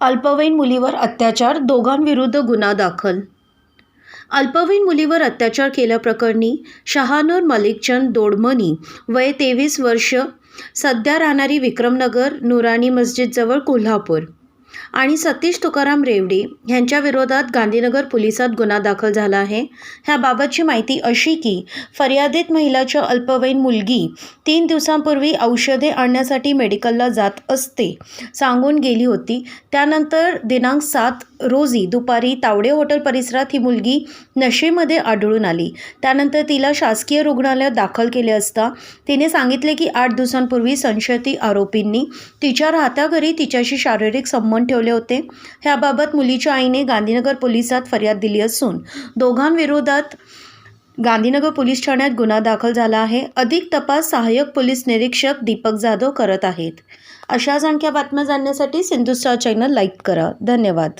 अल्पवयीन मुलीवर अत्याचार दोघांविरुद्ध गुन्हा दाखल. अल्पवयीन मुलीवर अत्याचार केल्याप्रकरणी शहानूर मलिकचंद दोडमनी वय तेवीस वर्ष सध्या राहणारी विक्रमनगर नुरानी मस्जिदजवळ कोल्हापूर. आणि सतीश तुकाराम रेवडे यांच्याविरोधात गांधीनगर पोलिसात गुन्हा दाखल झाला आहे. ह्याबाबतची माहिती अशी की फर्यादित महिलाच्या अल्पवयीन मुलगी तीन दिवसांपूर्वी औषधे आणण्यासाठी मेडिकलला जात असते सांगून गेली होती. त्यानंतर दिनांक सात रोजी दुपारी तावडे हॉटेल परिसरात ही मुलगी नशेमध्ये आढळून आली. त्यानंतर तिला शासकीय रुग्णालयात दाखल केले असता तिने सांगितले की आठ दिवसांपूर्वी संशयित आरोपींनी तिच्या राहत्या घरी तिच्याशी शारीरिक संबंध ठेवले होते. ह्याबाबत मुलीच्या आईने गांधीनगर पोलिसात फर्याद दिली असून दोघांविरोधात गांधीनगर पोलीस ठाण्यात गुन्हा दाखल झाला आहे. अधिक तपास सहाय्यक पोलीस निरीक्षक दीपक जाधव करत आहेत. अशाच आणख्या बातम्या जाणण्यासाठी सिंधुस्टार चॅनल लाईक करा. धन्यवाद.